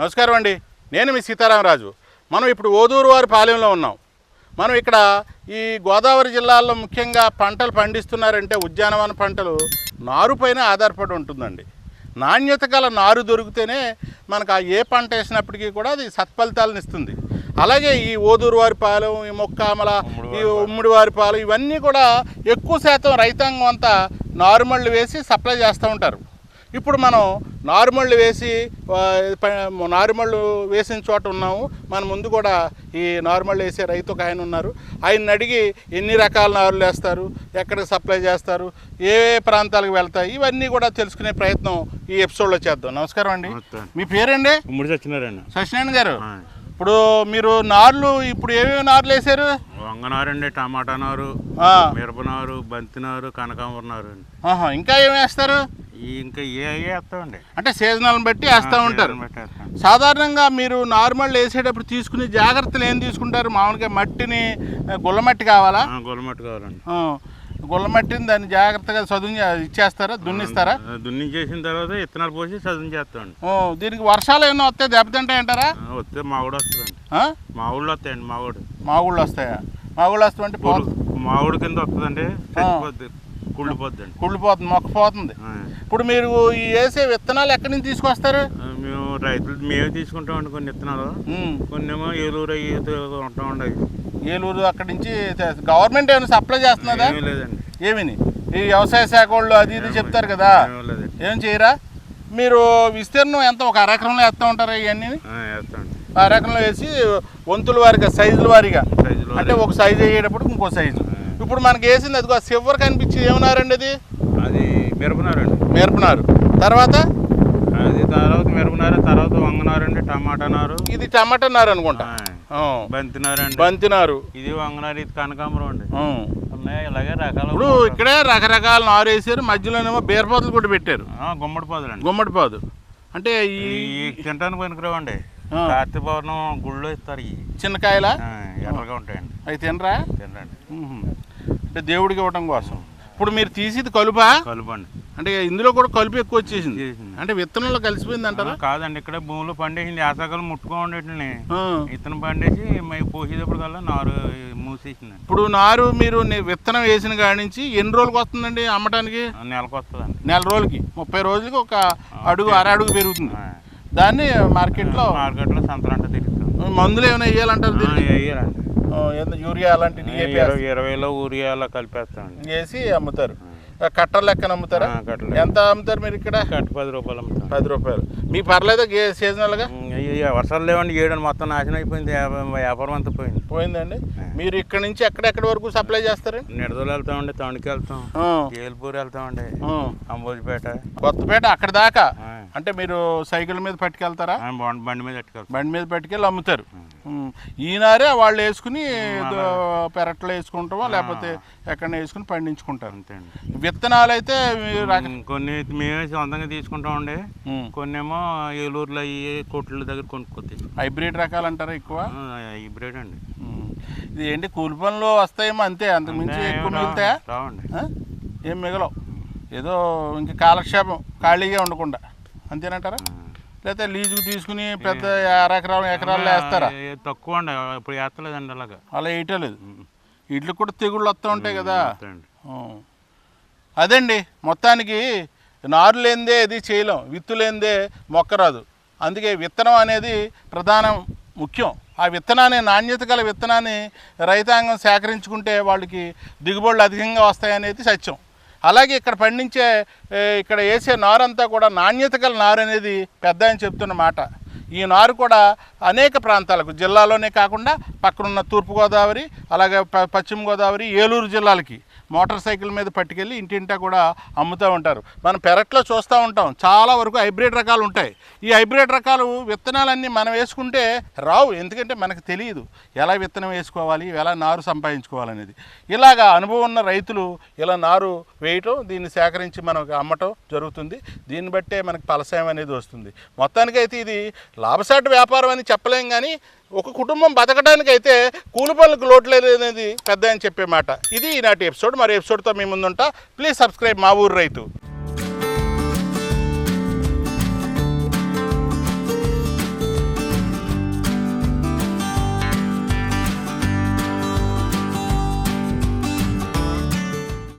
నమస్కారం అండి. నేను మీ సీతారామరాజు. మనం ఇప్పుడు ఓదూరు వారి పాలెంలో ఉన్నాం. మనం ఇక్కడ ఈ గోదావరి జిల్లాలో ముఖ్యంగా పంటలు పండిస్తున్నారంటే ఉద్యానవన పంటలు నారు పైన ఆధారపడి ఉంటుందండి. నాణ్యత గల నారు దొరికితేనే మనకు ఆ ఏ పంట వేసినప్పటికీ కూడా అది సత్ఫలితాలను ఇస్తుంది. అలాగే ఈ ఓదూరు వారి పాలెం ఈ మొక్కామల ఈ ఉమ్మిడి వారి పాలెం ఇవన్నీ కూడా ఎక్కువ శాతం రైతాంగం అంతా నారుమళ్ళు వేసి సప్లై చేస్తూ ఉంటారు. ఇప్పుడు మనం నారుమళ్ళు వేసి నారుమళ్ళు వేసిన చోట ఉన్నాము. మన ముందు కూడా ఈ నారుమళ్ళు వేసే రైతు ఒక ఆయన ఉన్నారు. ఆయన అడిగి ఎన్ని రకాల నారులు వేస్తారు ఎక్కడికి సప్లై చేస్తారు ఏ ఏ ప్రాంతాలకు వెళ్తాయి ఇవన్నీ కూడా తెలుసుకునే ప్రయత్నం ఈ ఎపిసోడ్లో చేద్దాం. నమస్కారం అండి. మీ పేరండి? ఉమ్మడి చచ్చినారండి సత్యనారాయణ గారు. ఇప్పుడు మీరు నార్లు ఇప్పుడు ఏమేమి నార్లు వేసారు వంగనారండి టమాటా నారు మిరప నారు బంతి నారు కనకాంబర నారు అండి. ఇంకా ఏమి వేస్తారు? ఇంకా ఏ వేస్తామండి? అంటే సీజనల్ని బట్టి వేస్తూ ఉంటారు. సాధారణంగా మీరు నార్మల్ వేసేటప్పుడు తీసుకునే జాగ్రత్తలు ఏం తీసుకుంటారు? మామూలుగా మట్టిని గుల్లమట్టి కావాలా? గొల్లమట్టు కావాలండి. గుల్లమట్టిని దాన్ని జాగ్రత్తగా చదువు ఇచ్చేస్తారా? దున్నిస్తారా? ఆ, దున్నించేసిన తర్వాత ఇత్తనాలు పోసి చదువు చేస్తామండి. ఓ, దీనికి వర్షాలు ఏమైనా వస్తే దెబ్బతింటాయంటారా? వస్తే మా ఊడు వస్తుందండి? మా ఊళ్ళో వస్తాయండి మా ఊడు మా ఊళ్ళో వస్తాయా? మా ఊళ్ళో వస్తామంటే పో మా ఊడు కింద వస్తుందండి చచ్చిపోద్ది. కుళ్ళిపోద్దండి. కుళ్ళిపోతుంది మొక్కపోతుంది. ఆ, ఇప్పుడు మీరు ఈ వేసే విత్తనాలు ఎక్కడి నుంచి తీసుకొస్తారు? మేము రైతులు మేమే తీసుకుంటామండి కొన్ని విత్తనాలు. కొన్ని ఏమో ఏలూరు అయ్యి ఉంటామండి ఏలూరు అక్కడి నుంచి గవర్నమెంట్ ఏమైనా సప్లై చేస్తున్నదా ఏమీ లేదండి. ఏమిని? ఈ వ్యవసాయ శాఖ వాళ్ళు అది ఇది చెప్తారు కదా. ఏం చేయరా? మీరు విస్తీర్ణం ఎంత ఒక అరెకరంలో వేస్తూ ఉంటారా ఇవన్నీ అరెకరంలో వేసి వంతుల వారిగా సైజుల వారిగా. అంటే ఒక సైజు వేయేటప్పుడు ఇంకో సైజు. ఇప్పుడు మనకి వేసింది అదిగో సిల్వర్ కనిపించి ఏమన్నారండి అది? అది మిరపనారండి. నేర్పున్నారు తర్వాత? అది తర్వాత మిరపనారు తర్వాత వంగనారండి టమాటా నారు ఇది టమాటా నారు అనుకుంటా. ఆ, ఆ. బంతి నారండి బంతి నారు ఇది వంగనారు ఇది కనకాంబరం అండి. ఇలాగే రకాల ఇప్పుడు ఇక్కడే రకరకాల నారు వేసారు మధ్యలోనేమో బీరపోతలు కూడా పెట్టారు. గుమ్మడి పాదులండి. గుమ్మడి పాదు. అంటే ఈ తినడానికి పనికిరావండి. ఆ. కార్తీక పౌర్ణం గుళ్ళో ఇస్తారు చిన్నకాయల ఎర్రగా ఉంటాయండి. అవి తినరా? మ్మ్. అంటే దేవుడికి ఇవ్వటం కోసం. ఇప్పుడు మీరు తీసిది కలుపా? కలుపండి అంటే ఇందులో కూడా కలుపు ఎక్కువ వచ్చేసింది. చేసింది. అంటే విత్తనంలో కలిసిపోయింది అంటారా? కాదండి ఇక్కడ భూమిలో పండేసింది. యాసకాలం ముట్టుకోండి ఆ. ఇత్తనం పండేసి మై పోసేటప్పుడు కల్లా నారు మూసేసిందండి ఇప్పుడు నారు మీరు విత్తనం వేసిన కాడి నుంచి ఎన్ని రోజులకు వస్తుందండి అమ్మటానికి? నెలకు వస్తుందండి. నెల రోజులకి. ముప్పై రోజులకి ఒక అడుగు అర అడుగు పెరుగుతుంది. దాన్ని మార్కెట్లో మార్కెట్లో సంతరంట మందులు ఏమైనా వేయాలంటారు యూరియా అలాంటి ఇరవై ఇరవైలో ఊరియాలో కలిపేస్తామండి. వేసి అమ్ముతారు. కట్టల లెక్కన అమ్ముతారా. ఎంత అమ్ముతారు మీరు ఇక్కడ? పది రూపాయలు అమ్ముతాం పది రూపాయలు. మీ పర్లేదా గే సీజనల్గా ఉమ్, అయ్యయ్య, వర్షాలు లేవండి ఏడు మొత్తం నాశనం అయిపోయింది. వ్యాప- వ్యాపారం అంతా పోయింది. పోయిందండి. మీరు ఇక్కడ నుంచి ఎక్కడెక్కడి వరకు సప్లై చేస్తారు? నిడదలు వెళ్తామండి తణుకు వెళ్తాం. ఆ, ఏల్పూర్ వెళ్తామండి. అంబోజిపేట. కొత్తపేట అక్కడ దాకా. అంటే మీరు సైకిల్ మీద పట్టుకెళ్తారా? బండి మీద బండి మీద పట్టుకెళ్ళి అమ్ముతారు. ఈనారే వాళ్ళు వేసుకుని పెరట్లో వేసుకుంటామో లేకపోతే ఎక్కడ వేసుకుని పండించుకుంటారు. అంతే అండి విత్తనాలు అయితే కొన్ని మేమే సొంతంగా తీసుకుంటామండి ఉమ్. కొన్నేమో ఏలూరులో అయ్యి కొట్ల దగ్గర కొనుక్కొచ్చి హైబ్రిడ్ రకాలు అంటారా ఎక్కువ హైబ్రిడ్ అండి. ఇది ఏంటి కూలి పనులు వస్తాయేమో అంతే అంతకు మించి అంతే, ఎక్కువ మిగులుతాయా? రావు- రావండి? ఏం మిగలవు. ఏదో ఇంక కాలక్షేపం ఖాళీగా ఉండకుండా. అంతేనంటారా? లేకపోతే లీజుకు తీసుకుని పెద్ద అరెకరాలు ఎకరాల్లో వేస్తారా? తక్కువ అండి ఇప్పుడు వేస్తలేదండి అలాగా. అలా వేయటం లేదు. ఇట్లు కూడా తెగుళ్ళు వస్తూ ఉంటాయి కదా. అదండి మొత్తానికి నారు లేనిదే ఇది చేయలేం విత్తు లేనిదే మొక్క రాదు అందుకే విత్తనం అనేది ప్రధానం ముఖ్యం. ఆ విత్తనాన్ని నాణ్యత గల విత్తనాన్ని రైతాంగం సేకరించుకుంటే వాళ్ళకి దిగుబడులు అధికంగా వస్తాయనేది సత్యం. అలాగే ఇక్కడ పండించే ఇక్కడ వేసే నారంతా కూడా నాణ్యత గల నారు అనేది పెద్ద అని చెప్తున్న మాట. ఈ నారు కూడా అనేక ప్రాంతాలకు జిల్లాలోనే కాకుండా పక్కనున్న తూర్పుగోదావరి అలాగే ప- పశ్చిమ గోదావరి ఏలూరు జిల్లాలకి మోటార్ సైకిల్ మీద పట్టుకెళ్ళి ఇంటింటా కూడా అమ్ముతూ ఉంటారు. మనం పెరట్లో చూస్తూ ఉంటాం. చాలా వరకు హైబ్రిడ్ రకాలు ఉంటాయి. ఈ హైబ్రిడ్ రకాలు విత్తనాలన్నీ మనం వేసుకుంటే రావు. ఎందుకంటే మనకు తెలియదు ఎలా విత్తనం వేసుకోవాలి ఎలా నారు సంపాదించుకోవాలనేది. ఇలాగా అనుభవం ఉన్న రైతులు ఇలా నారు వేయటం దీన్ని సేకరించి మనకు అమ్మటం జరుగుతుంది. దీన్ని బట్టే మనకు ఫలసాయం అనేది వస్తుంది. మొత్తానికైతే ఇది లాభసాటి వ్యాపారం అని చెప్పలేం కానీ ఒక కుటుంబం బతకడానికైతే కూలి పనులకు లోట్లేదనేది అనేది పెద్ద అని చెప్పే మాట. ఇది ఈనాటి ఎపిసోడ్. మరి ఎపిసోడ్తో మీ ముందుంటా. ప్లీజ్ సబ్స్క్రైబ్ మా ఊరు రైతు.